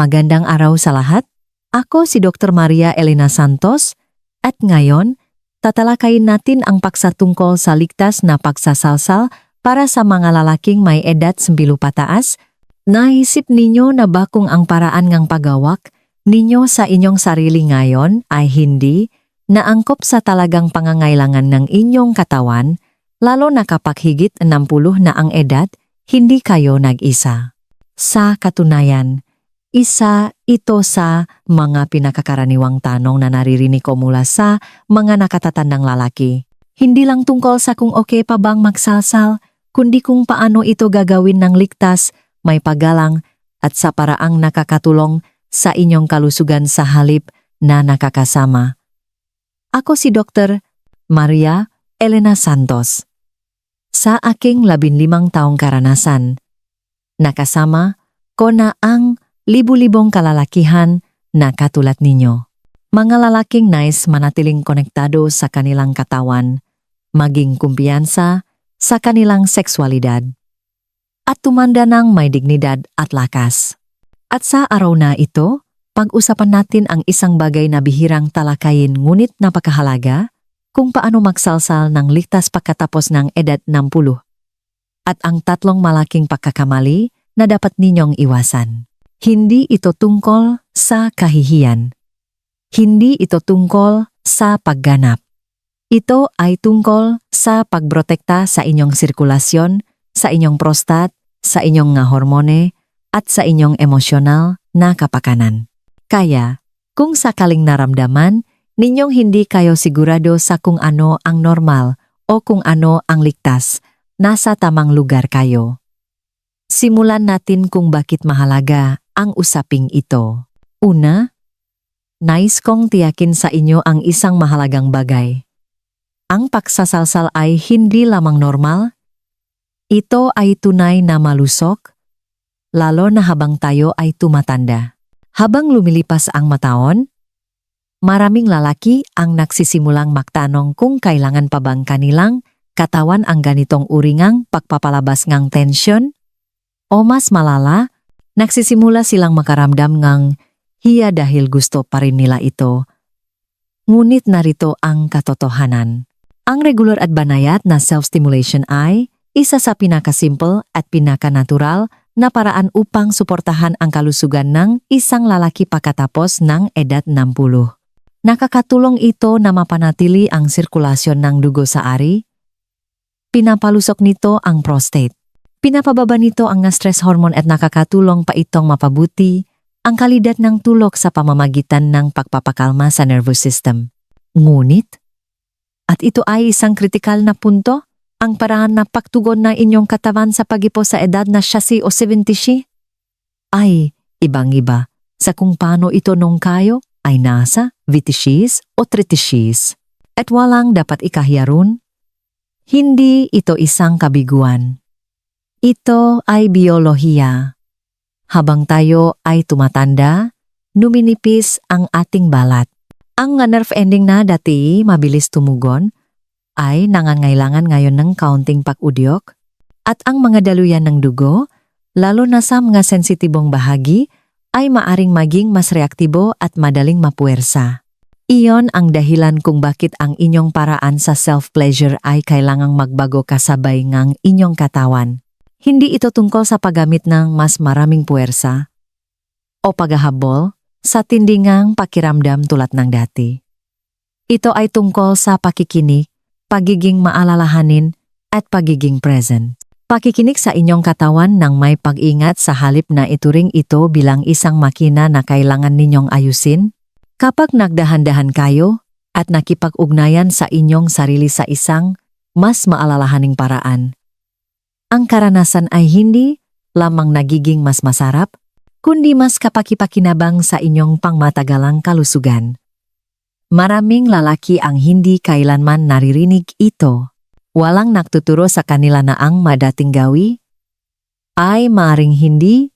Magandang araw sa lahat. Ako si Dr. Maria Elena Santos at ngayon, tatalakayin natin ang paksa tungkol sa ligtas na pagsasalsal para sa mga lalaking may edad 10 pataas. Naisip ninyo na ba kung ang paraan ngang pagawak ninyo sa inyong sarili ngayon ay hindi naangkop sa talagang pangangailangan ng inyong katawan, lalo na kapag higit 60 na ang edad, hindi kayo nag-isa. Sa katunayan, isa ito sa mga pinakakaraniwang tanong na naririnig ko mula sa mga nakatatandang lalaki. Hindi lang tungkol sa kung okay pa bang magsalsal, kundi kung paano ito gagawin ng ligtas, may paggalang, at sa paraang nakakatulong sa inyong kalusugan sa halip na nakakasama. Ako si Dr. Maria Elena Santos. Sa aking labinlimang taong karanasan, nakasama ko na ang libu-libong kalalakihan na katulad ninyo. Mga lalaking nais manatiling konektado sa kanilang katawan, maging kumpiyansa sa kanilang sexualidad, at tumanda ng may dignidad at lakas. At sa araw na ito, pag-usapan natin ang isang bagay na bihirang talakayin ngunit napakahalaga, kung paano magsalsal ng ligtas pagkatapos ng edad 60. At ang tatlong malaking pagkakamali na dapat ninyong iwasan. Hindi ito tungkol sa kahihiyan. Hindi ito tungkol sa pagganap. Ito ay tungkol sa pagprotekta sa inyong sirkulasyon, sa inyong prostat, sa inyong nga hormone, at sa inyong emosyonal na kapakanan. Kaya, kung sakaling naramdaman, ninyong hindi kayo sigurado sa kung ano ang normal o kung ano ang ligtas, nasa tamang lugar kayo. Simulan natin kung bakit mahalaga ang usaping ito. Una, nais kong tiyakin sa inyo ang isang mahalagang bagay. Ang pagsasalsal ay hindi lamang normal, ito ay tunay na malusok, lalo na habang tayo ay tumatanda. Habang lumilipas ang mataon, maraming lalaki ang nagsisimulang magtanong kung kailangan pa bang kanilang katawan ang ganitong uringang pagpapalabas ngang tensyon, o mas malala, nagsisimula silang makaramdam ngang hiya dahil gusto pa rin nila ito. Ngunit narito ang katotohanan. Ang regular at banayat na self-stimulation ay isa sa pinakasimple at pinakanatural na paraan upang suportahan ang kalusugan ng isang lalaki pagkatapos ng edad 60. Nakakatulong ito na mapanatili ang sirkulasyon ng dugo sa ari. Pinapalusok nito ang prostate. Pinapababa nito ang stress hormone at nakakatulong pa itong mapabuti ang kalidad ng tulog sa pamamagitan ng pagpapakalma sa nervous system. Ngunit, at ito ay isang kritikal na punto, ang paraan na pagtugon na inyong katawan sa pagipo sa edad na siyasi o 70 si? Ay, ibang-iba sa kung paano ito nung kayo ay nasa vitishis o tritishis. At walang dapat ikahiyaron. Hindi ito isang kabiguan. Ito ay biolohiya. Habang tayo ay tumatanda, numinipis ang ating balat. Ang nerve ending na dati mabilis tumugon, ay nangangailangan ngayon ng kaunting pakudyok at ang mga daluyan ng dugo, lalo na sa mga sensitibong bahagi, ay maaring maging mas reaktibo at madaling mapuwersa. Iyon ang dahilan kung bakit ang inyong paraan sa self-pleasure ay kailangang magbago kasabay ng inyong katawan. Hindi ito tungkol sa paggamit ng mas maraming puwersa o paghahabol sa tindingang pakiramdam tulad ng dati. Ito ay tungkol sa pakikinig pagiging maalalahanin, at pagiging present. Pakikinig sa inyong katawan ng may pag-ingat sa halip na ituring ito bilang isang makina na kailangan ninyong ayusin. Kapag nagdahan-dahan kayo at nakipag-ugnayan sa inyong sarili sa isang mas maalalahaning paraan. Ang karanasan ay hindi lamang nagiging mas masarap, kundi mas kapakipakinabang sa inyong pangmatagalang kalusugan. Maraming lalaki ang hindi kailanman naririnig ito. Walang nagtuturo sa kanila na ang madating gawi ay maring hindi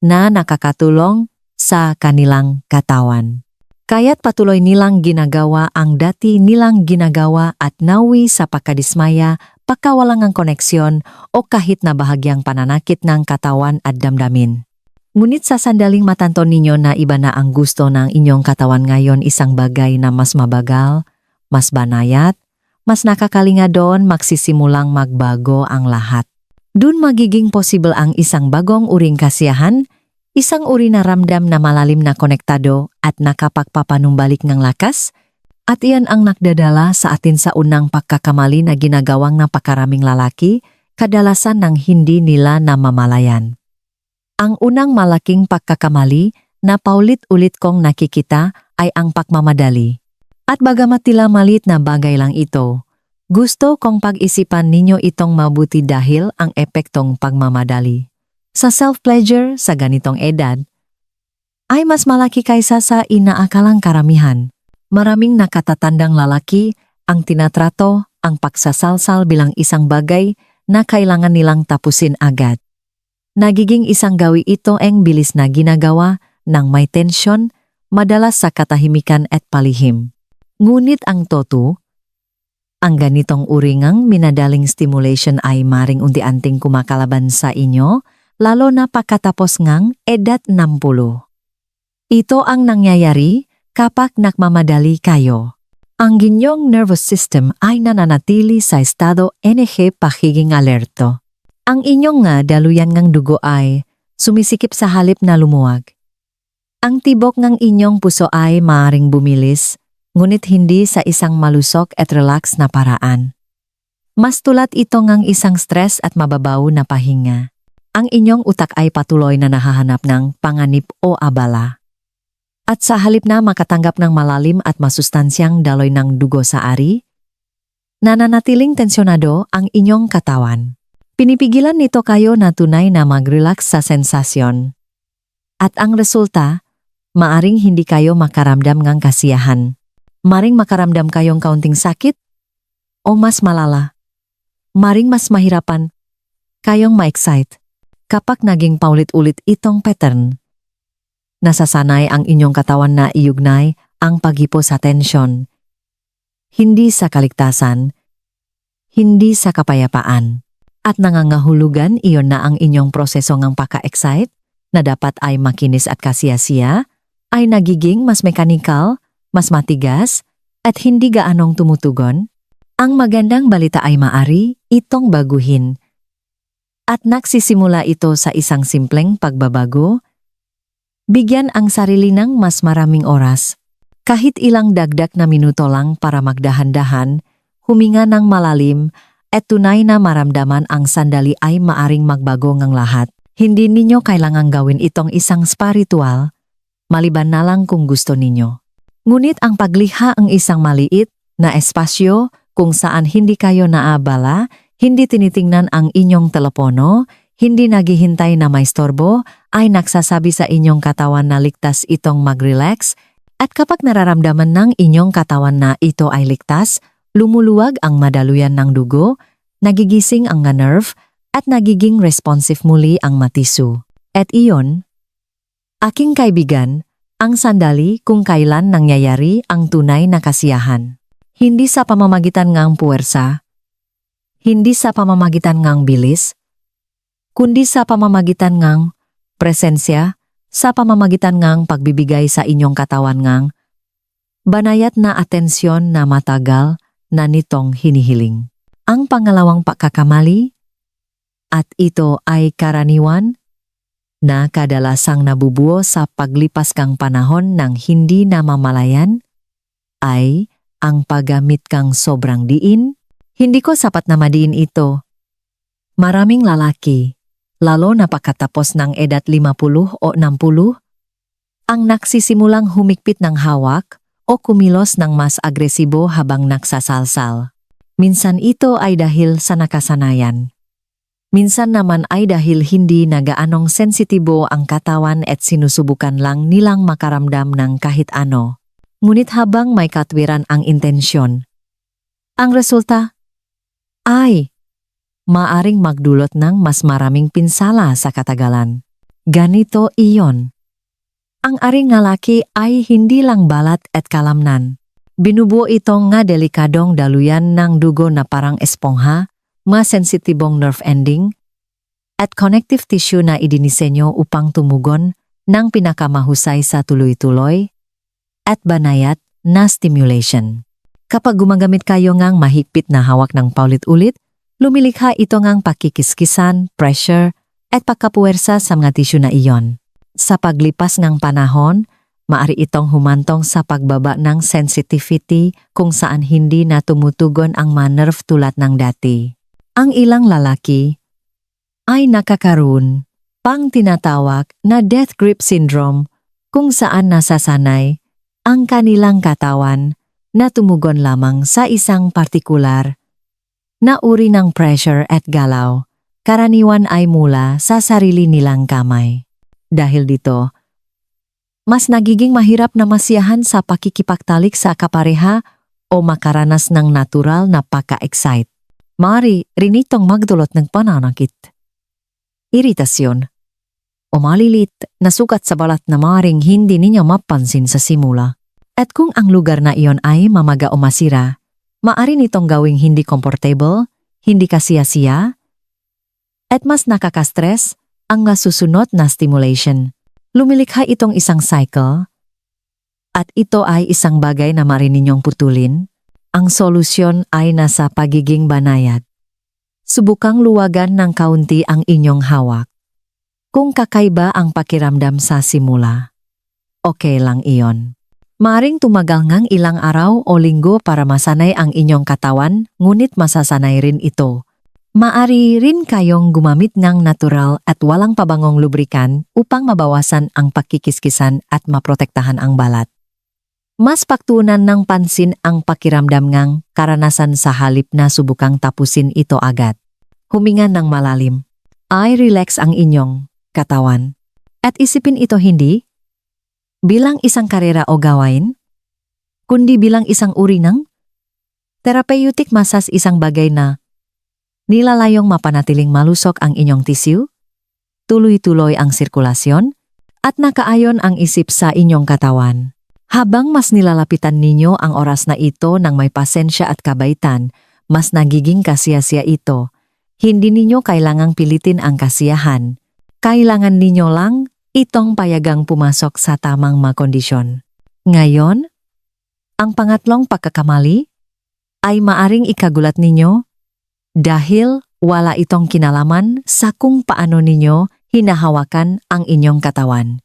na nakakatulong sa kanilang katawan. Kaya't patuloy nilang ginagawa ang dati nilang ginagawa at nawi sa pagkadismaya, pagkawalang ang koneksyon o kahit na bahagyang pananakit ng katawan at damdamin. Ngunit sa sandaling matanto ninyo na iba na ang gusto ng inyong katawan ngayon isang bagay na mas mabagal, mas banayat, mas nakakalinga doon magsisimulang magbago ang lahat. Doon magiging possible ang isang bagong uring kasiyahan, isang uri na ramdam na malalim na konektado at nakapagpapanumbalik ng lakas, at iyan ang nagdadala sa atin sa unang pagkakamali na ginagawang ng pakaraming lalaki, kadalasan ng hindi nila namamalayan. Ang unang malaking pagkakamali na paulit-ulit kong nakikita ay ang pagmamadali. At bagamat tila malit na bagay lang ito, gusto kong pag-isipan ninyo itong mabuti dahil ang epektong pagmamadali. Sa self-pleasure sa ganitong edad, ay mas malaki kaysa sa inaakalang karamihan. Maraming nakatatandang lalaki ang tinatrato ang pagsasalsal bilang isang bagay na kailangan nilang tapusin agad. Nagiging isang gawi ito ang bilis na ginagawa ng may tensyon, madalas sa katahimikan at palihim. Ngunit ang toto, ang ganitong uringang minadaling stimulation ay maring unti-anting kumakalaban sa inyo, lalo na pagkatapos ngang edad 60. Ito ang nangyayari kapag nakmamadali kayo. Ang ginyong nervous system ay nananatili sa estado NG pahiging alerto. Ang inyong nga daluyan ngang dugo ay sumisikip sa halip na lumuwag. Ang tibok ng inyong puso ay maaring bumilis, ngunit hindi sa isang malusok at relax na paraan. Mas tulat ito ngang isang stress at mababaw na pahinga. Ang inyong utak ay patuloy na nahahanap ng panganib o abala. At sa halip na makatanggap ng malalim at masustansyang daloy ng dugo sa ari, nananatiling tensyonado ang inyong katawan. Pinipigilan nito kayo na tunay na mag-relax sa sensasyon. At ang resulta, maaring hindi kayo makaramdam ng kasiyahan. Maring makaramdam kayong kaunting sakit o mas malala. Maring mas mahirapan kayong ma-excite kapag naging paulit-ulit itong pattern. Nasasanay ang inyong katawan na iugnay ang paghipo sa tensyon. Hindi sa kaligtasan, hindi sa kapayapaan at nangangahulugan iyon na ang inyong proseso ng paka-excite na dapat ay makinis at kasiyasiya ay nagiging mas mekanikal, mas matigas, at hindi gaanong tumutugon, ang magandang balita ay maari itong baguhin. At nagsisimula ito sa isang simpleng pagbabago, bigyan ang sarili ng mas maraming oras, kahit ilang dagdag na minuto lang para magdahan-dahan, huminga ng malalim at tunay na maramdaman ang sandali ay maaring magbago ng lahat. Hindi ninyo kailangang gawin itong isang spiritual, maliban na lang kung gusto ninyo. Ngunit ang pagliha ang isang maliit na espasyo kung saan hindi kayo naabala, hindi tinitingnan ang inyong telepono, hindi naghihintay na may storbo, ay nagsasabi sa inyong katawan na ligtas itong mag-relax, at kapag nararamdaman ng inyong katawan na ito ay ligtas, lumuluwag ang madaluyan ng dugo, nagigising ang nerve, at nagiging responsive muli ang matisu. At iyon, aking kaibigan, ang sandali kung kailan nangyayari ang tunay na kasiyahan. Hindi sa pamamagitan ngang puwersa, hindi sa pamamagitan ngang bilis, kundi sa pamamagitan ngang presensya, sa pamamagitan ngang pagbibigay sa inyong katawan ngang banayat na atensyon na matagal na nitong hinihiling. Ang pangalawang pagkakamali, at ito ay karaniwan, na kadalasang nabubuo sa paglipas kang panahon ng hindi namamalayan, ay ang paggamit kang sobrang diin. Hindi ko sapat na madiin ito. Maraming lalaki, lalo na pagkatapos ng edad 50 o 60, ang nagsisimulang humikpit ng hawak o kumilos ng mas agresibo habang nagsasalsal. Minsan ito ay dahil sa nakasanayan. Minsan naman ay dahil hindi na gaanong sensitibo ang katawan at sinusubukan lang nilang makaramdam ng kahit ano. Ngunit habang may katwiran ang intensyon, ang resulta ay maaring magdulot ng mas maraming pinsala sa katagalan. Ganito iyon. Ang aring ngalaki ay hindi lang balat at kalamnan. Binubuo ito nga delikadong daluyan ng dugo na parang espongha, mas sensitibong nerve ending, at connective tissue na idinisenyo upang tumugon ng pinakamahusay sa tuloy-tuloy at banayat na stimulation. Kapag gumagamit kayo ngang mahigpit na hawak ng paulit-ulit, lumilikha ito ngang pakikiskisan, pressure, at pagkapuwersa sa mga tissue na iyon. Sa paglipas ng panahon, maari itong humantong sa pagbaba ng sensitivity kung saan hindi na tumutugon ang mga nerve tulad ng dati. Ang ilang lalaki ay nakakaroon pang tinatawag na death grip syndrome kung saan nasasanay ang kanilang katawan na tumugon lamang sa isang partikular na uri ng pressure at galaw, karaniwan ay mula sa sarili nilang kamay. Dahil dito, mas nagiging mahirap na masiyahan sa pakikipagtalik sa kapareha o makaranas ng natural na paka-excite. Mari, rinitong magdulot ng pananakit. Iritasyon o malilit na sugat sa balat na maring hindi ninyo mapansin sa simula. At kung ang lugar na iyon ay mamaga o masira, maari nitong gawing hindi comfortable, hindi kasiyasiya, at mas nakakastress ang nasusunod na stimulation. Lumilikha itong isang cycle, at ito ay isang bagay na maari ninyong putulin. Ang solusyon ay nasa pagiging banayad. Subukang luwagan ng kaunti ang inyong hawak. Kung kakaiba ang pakiramdam sa simula, okay lang iyon. Maaring tumagal ngang ilang araw o linggo para masanay ang inyong katawan, ngunit masasanay rin ito. Maari rin kayong gumamit ng natural at walang pabangong lubrikan upang mabawasan ang pagkikiskisan at maprotektahan ang balat. Mas paktunan ng pansin ang pakiramdam ngang karanasan sa halip na subukang tapusin ito agad. Huminga ng malalim. Ay relax ang inyong katawan. At isipin ito hindi bilang isang karera o gawain, kundi bilang isang uri ng therapeutic massage isang bagay na nilalayong mapanatiling malusok ang inyong tissue, tuloy-tuloy ang sirkulasyon, at nakaayon ang isip sa inyong katawan. Habang mas nilalapitan ninyo ang oras na ito ng may pasensya at kabaitan, mas nagiging kasiyasiya ito. Hindi ninyo kailangang pilitin ang kasiyahan. Kailangan ninyo lang itong payagang pumasok sa tamang mga kondisyon. Ngayon, ang pangatlong pagkakamali ay maaring ikagulat ninyo dahil wala itong kinalaman sa kung paano ninyo hinahawakan ang inyong katawan.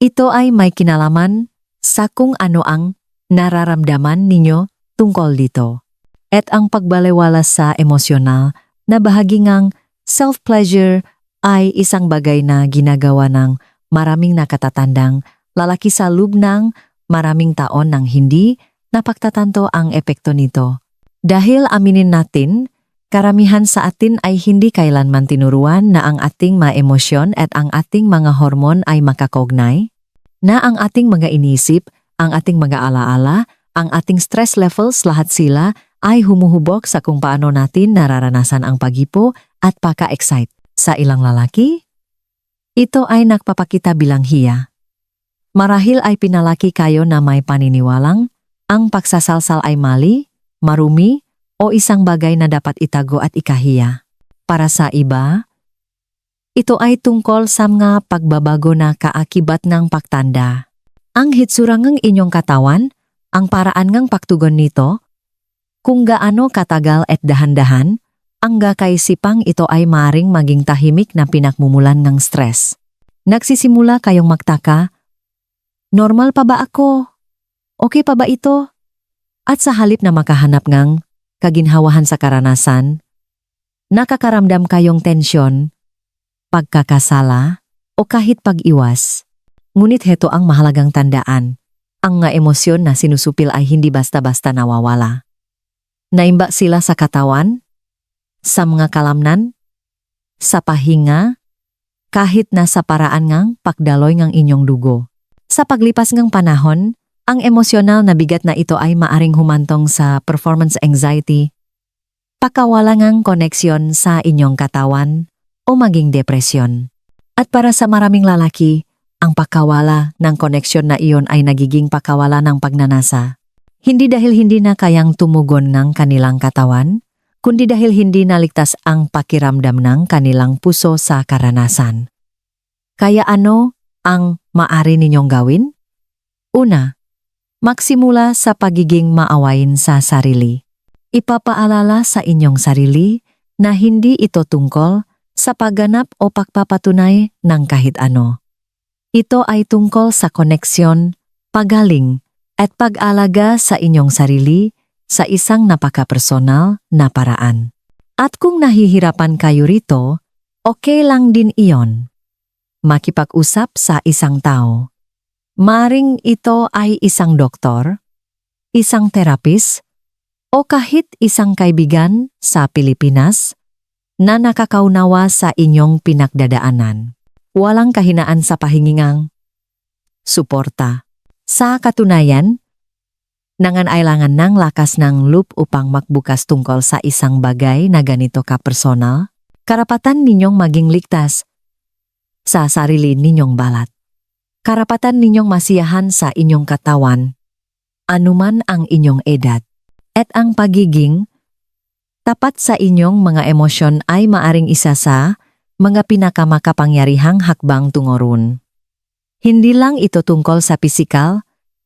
Ito ay may kinalaman sa kung ano ang nararamdaman ninyo tungkol dito. At ang pagbalewala sa emosyonal na bahagi ngang self-pleasure ay isang bagay na ginagawa ng maraming nakatatandang lalaki sa loob ng maraming taon nang hindi napagtatanto ang epekto nito. Dahil aminin natin, karamihan sa atin ay hindi kailanman tinuruan na ang ating mga emosyon at ang ating mga hormon ay makakognay, na ang ating mga inisip, ang ating mga alaala, ang ating stress levels lahat sila ay humuhubok sa kung paano natin nararanasan ang pagipo at paka-excite. Sa ilang lalaki, ito ay nagpapakita bilang hiya. Marahil ay pinalaki kayo na may paniniwalang ang pagsasalsal ay mali, marumi, o isang bagay na dapat itago at ikahiya. Para sa iba, ito ay tungkol sa mga pagbabago na kaakibat ng pagtanda. Ang hitsurang ng inyong katawan, ang paraan ng pagtugon nito, kung gaano katagal at dahan-dahan, ang gakaisipang ito ay maring maging tahimik na pinakmumulan ng stress. Nagsisimula kayong magtaka, Normal pa ba ako? Okay pa ba ito? At sa halip na makahanap ngang kaginhawahan sa karanasan, nakakaramdam kayong tensyon, pagkakasala, o kahit pag-iwas. Ngunit heto ang mahalagang tandaan. Ang nga emosyon na sinusupil ay hindi basta-basta nawawala. Naimba sila sa katawan, sa mga kalamnan, sa pahinga, kahit na sa paraan ngang pagdaloy ngang inyong dugo. Sa paglipas ngang panahon, ang emosyonal na bigat na ito ay maaring humantong sa performance anxiety, pakawala ngang koneksyon sa inyong katawan, o maging depresyon. At para sa maraming lalaki, ang pakawala ng koneksyon na iyon ay nagiging pakawala ng pagnanasa. Hindi dahil hindi na kayang tumugon ng kanilang katawan, kundi dahil hindi naligtas ang pakiramdam ng kanilang puso sa karanasan. Kaya ano ang maari ninyong gawin? Una, magsimula sa pagiging maawain sa sarili. Ipapaalala sa inyong sarili na hindi ito tungkol sa pagganap o pagpapatunay ng kahit ano. Ito ay tungkol sa koneksyon, pagaling, at pag-alaga sa inyong sarili sa isang napaka-personal na paraan. At kung nahihirapan kayo rito, okay lang din iyon. Makipag-usap sa isang tao. Maring ito ay isang doktor, isang terapis, o kahit isang kaibigan sa Pilipinas na nakakaunawa sa inyong pinagdadaanan. Walang kahinaan sa pahingingang suporta. Sa katunayan, nangangailangan ng lakas ng loop upang magbukas tungkol sa isang bagay na ganito ka-personal, karapatan ninyong maging ligtas sa sarili ninyong balat. Karapatan ninyong masiyahan sa inyong katawan, anuman ang inyong edad, at ang pagiging tapat sa inyong mga emosyon ay maaring isa sa mga pinakamakapangyarihang hakbang tungorun. Hindi lang ito tungkol sa pisikal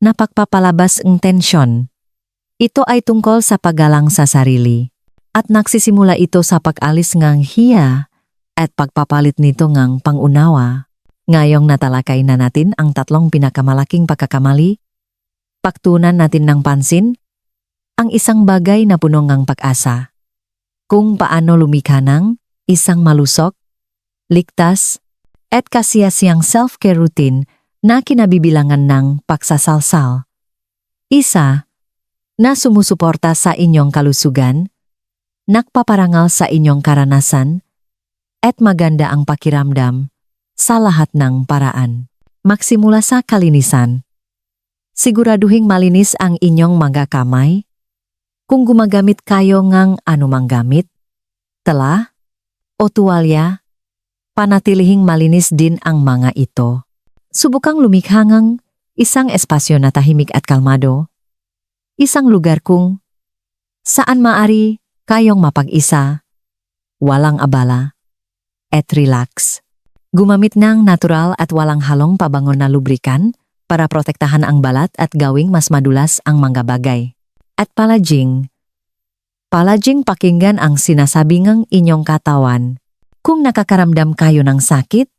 na pagpapalabas ng tensyon. Ito ay tungkol sa paggalang sa sarili. At nagsisimula ito sa pag-alis ngang hiya at pagpapalit nito ngang pangunawa. Ngayong natalakay na natin ang tatlong pinakamalaking pagkakamali, pagtunan natin ng pansin, ang isang bagay na puno ngang pag-asa. Kung paano lumikha ng isang malusok, ligtas, at kasiyasiyang self-care routine na kinabibilangan ng pagsasalsal. Isa, na sumusuporta sa inyong kalusugan, nakpaparangal sa inyong karanasan, at maganda ang pakiramdam sa lahat ng paraan. Magsimula sa kalinisan. Siguraduhing malinis ang inyong mga kamay. Kung gumagamit kayo ngang anumang gamit, tela, o tuwalya, panatilihing malinis din ang mga ito. Subukang lumikha ngang isang espasyo na tahimik at kalmado. Isang lugar kung saan maari kayong mapag-isa, walang abala, at relax. Gumamit ng natural at walang halong pabangon na lubrikan para protektahan ang balat at gawing mas madulas ang mga bagay. At palaging, palaging pakinggan ang sinasabi ng inyong katawan kung nakakaramdam kayo ng sakit,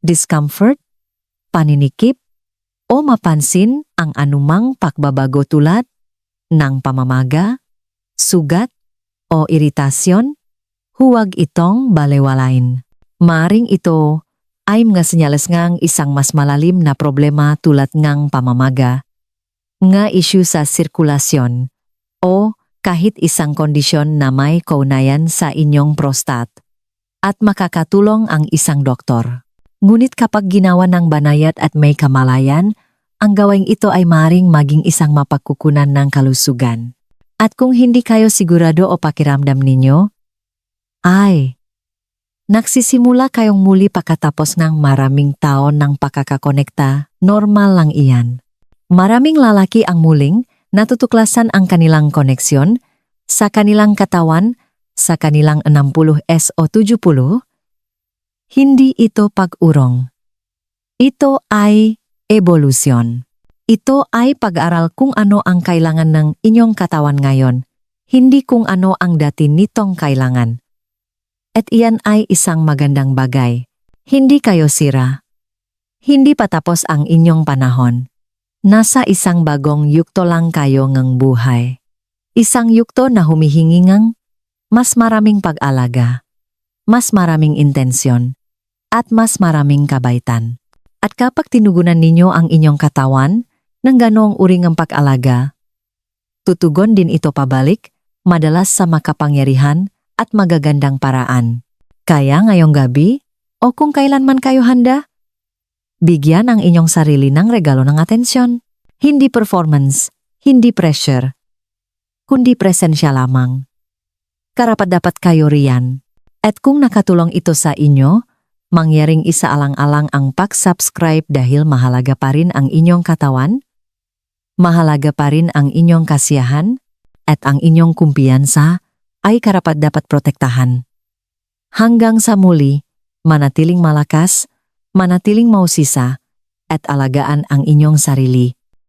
discomfort, paninikip, o mapansin ang anumang pagbabago tulad ng pamamaga, sugat, o iritasyon, huwag itong balewalain. Maring ito ay mga senyales ngang isang mas malalim na problema tulad ngang pamamaga, nga issue sa sirkulasyon, o kahit isang kondisyon na may kaunayan sa inyong prostat at makakatulong ang isang doktor. Ngunit kapag ginawa ng banayat at may kamalayan, ang gawing ito ay maring maging isang mapagkukunan ng kalusugan. At kung hindi kayo sigurado o pakiramdam ninyo, ay, nagsisimula kayong muli pagkatapos ng maraming taon ng pakakakonekta, normal lang iyan. Maraming lalaki ang muling natutuklasan ang kanilang koneksyon sa kanilang katawan sa kanilang 60S o 70, hindi ito pag-urong. Ito ay evolusyon. Ito ay pag-aral kung ano ang kailangan ng inyong katawan ngayon, hindi kung ano ang dati nitong kailangan. At iyan ay isang magandang bagay. Hindi kayo sira. Hindi patapos ang inyong panahon. Nasa isang bagong yukto lang kayo ng buhay. Isang yukto na humihingi ng mas maraming pag-alaga, mas maraming intensyon, at mas maraming kabaitan. At kapag tinugunan ninyo ang inyong katawan ng ganong uring ang pag-alaga, tutugon din ito pabalik, madalas sa makapangyarihan at magagandang paraan. Kaya ngayong gabi, o kung kailanman kayo handa, bigyan ang inyong sarili ng regalo ng atensyon. Hindi performance, hindi pressure, kundi presensya lamang karapat-dapat kayo riyan. At kung nakatulong ito sa inyo, mangyaring isaalang-alang ang pag-subscribe dahil mahalaga pa rin ang inyong katawan, mahalaga pa rin ang inyong kasiyahan, at ang inyong kumpiyansa ay karapat dapat protektahan. Hanggang sa muli, manatiling malakas, manatiling mausisa, at alagaan ang inyong sarili